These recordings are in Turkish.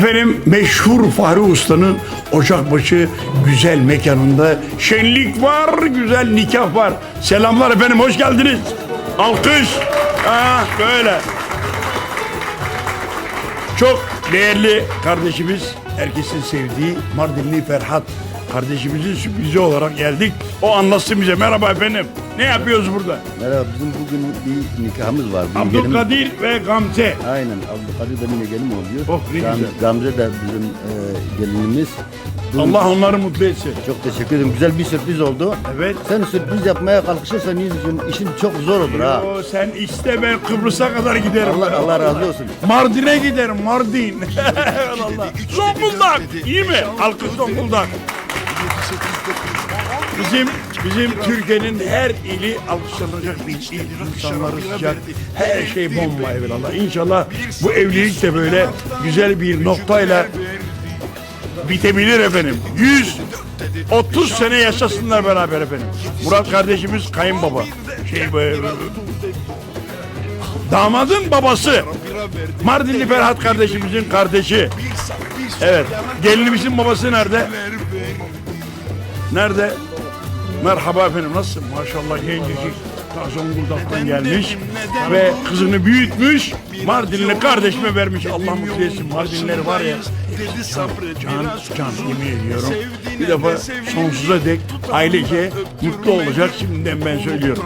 Efendim meşhur Fahri Usta'nın Ocakbaşı güzel mekanında şenlik var, güzel nikah var. Selamlar efendim, hoş geldiniz. Alkış. Ha, böyle. Çok değerli kardeşimiz, herkesin sevdiği Mardinli Ferhat kardeşimizin sürprizi olarak geldik. O anlatsın bize. Merhaba efendim. Ne yapıyoruz burada? Merhaba bizim bugün bir nikahımız var. Gelim- Abdülkadir ve Gamze. Aynen Abdülkadir benim gelim oluyor. Oh, ne Gam- güzel. Gamze de bizim e, gelinimiz. Bu- Allah onları mutlu etsin. Çok teşekkür ederim. Güzel bir sürpriz oldu. Evet. Sen sürpriz yapmaya kalkışırsan yüzücüm işin çok zor olur ha. Yo, sen iste ben Kıbrıs'a kadar giderim. Allah Allah razı olsun. Mardin'e giderim Mardin. Allah. Zonguldak. İyi mi? Alkış Zonguldak. Bizim bizim Türkiye'nin her ili alkışlanacak bir il. İnsanları sıcak. Her şey bomba evvelallah. İnşallah bu evlilik de böyle güzel bir noktayla bitebilir efendim. 130 sene yaşasınlar beraber efendim. Murat kardeşimiz kayınbaba. Şey böyle Damadın babası. Mardinli Ferhat kardeşimizin kardeşi. Evet. Gelinimizin babası nerede? Nerede? Merhaba efendim nasılsın? Maşallah gencecik. Ta Zonguldak'tan gelmiş ve kızını büyütmüş. Mardinli kardeşime vermiş. Allah mutlu etsin. Mardinliler var ya. Can, can yemin ediyorum. Bir defa sonsuza dek ailece mutlu olacak şimdiden ben söylüyorum.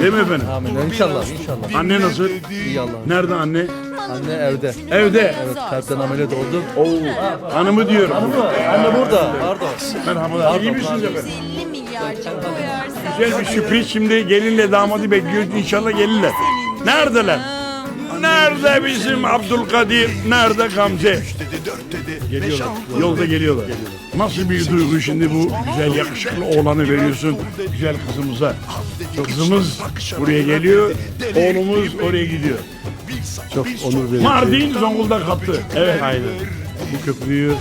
Değil mi efendim? Amin. İnşallah, inşallah. Anne nasıl? İyi Allah'ım. Nerede anne? Anne evde. Evde. Evet, kalpten ameliyat oldu. Oo, hanımı diyorum. Anne burada. Pardon. Merhaba. İyi misiniz efendim? 50 milyar çok koyarsan. Güzel bir sürpriz. Şimdi gelinle damadı bekliyoruz. İnşallah gelirler. Neredeler? Nerede bizim Abdülkadir? Nerede Gamze? Geliyorlar. Yolda geliyorlar. Nasıl bir duygu şimdi bu güzel yakışıklı oğlanı veriyorsun güzel kızımıza. Kızımız buraya geliyor, oğlumuz oraya gidiyor. Çok onur verici. Mardin Zonguldak hattı. Evet. Aynen. Bu köprüyü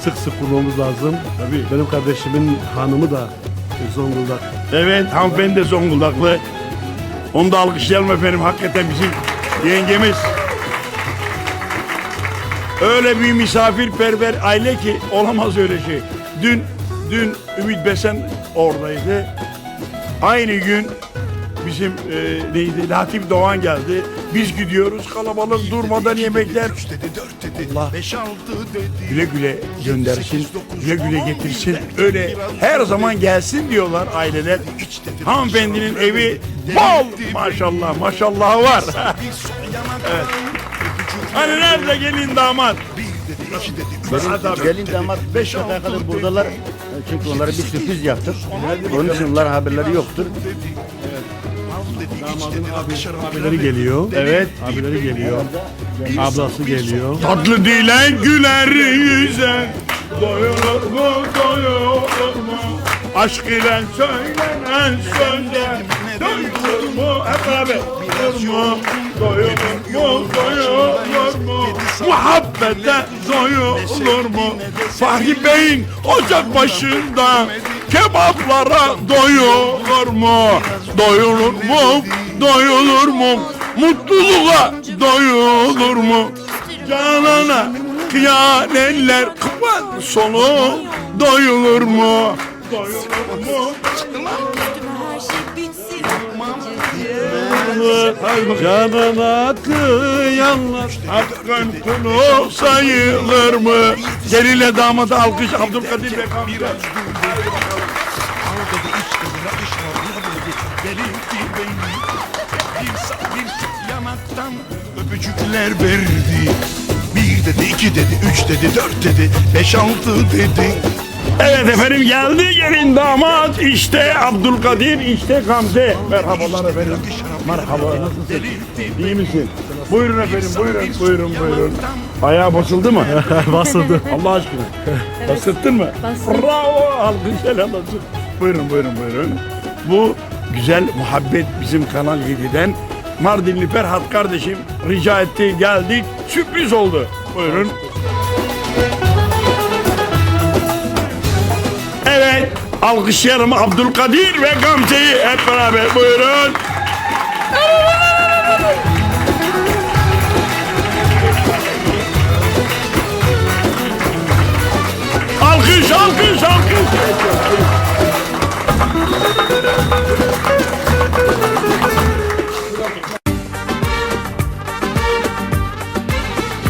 sık sık kurmamız lazım. Tabii. Benim kardeşimin hanımı da Zonguldak. Evet hanımefendi de Zonguldaklı. Onu da alkışlayalım efendim. Hakikaten bizim yengemiz. Öyle bir misafirperver aile ki olamaz öyle şey. Dün dün Ümit Besen oradaydı. Aynı gün bizim e, neydi Latif Doğan geldi. Biz gidiyoruz kalabalık durmadan yemekler. Allah güle güle göndersin, güle güle getirsin. Öyle her zaman gelsin diyorlar aileler. Hanımefendinin evi bol maşallah maşallah var. evet. Hani nerede gelin damat? Benim gelin damat 5 dakika kadar buradalar. Çünkü onlara bir sürpriz yaptık. Onun için onların haberleri yoktur. Abileri geliyor. Evet. Abileri geliyor. Ablası geliyor. Tatlı dile güler yüze Doyulur mu doyulur mu Aşk ile söylenen sözler Doyulur mu hep beraber Doyulur mu doyulur mu doyulur mu Muhabbete doyulur mu? Fahri Bey'in ocak başında Kebaplara doyulur mu? Doyulur mu? Doyulur mu? Mutluluğa doyulur mu? Canana kıyaneller kıvan sonu doyulur mu? Doyulur mu? Canına kıyanlar. Hakkın kulu sayılır mı? Gelinle damada alkış Abdülkadir yanaktan öpücükler verdi. Bir dedi, iki dedi, üç dedi, dört dedi, beş altı dedi. Evet efendim geldi gelin damat işte Abdülkadir işte Gamze. Merhabalar efendim. Merhaba nasılsın? İyi misin? Buyurun efendim buyurun buyurun buyurun. Ayağı basıldı mı? Basıldı. Allah aşkına. Basıttın mı? Bravo. Alkış helal olsun. Buyurun buyurun buyurun. Bu güzel muhabbet bizim Kanal 7'den Mardinli Ferhat kardeşim rica etti geldik sürpriz oldu. Buyurun. Alkışlayalım Abdülkadir ve Gamze'yi hep beraber buyurun.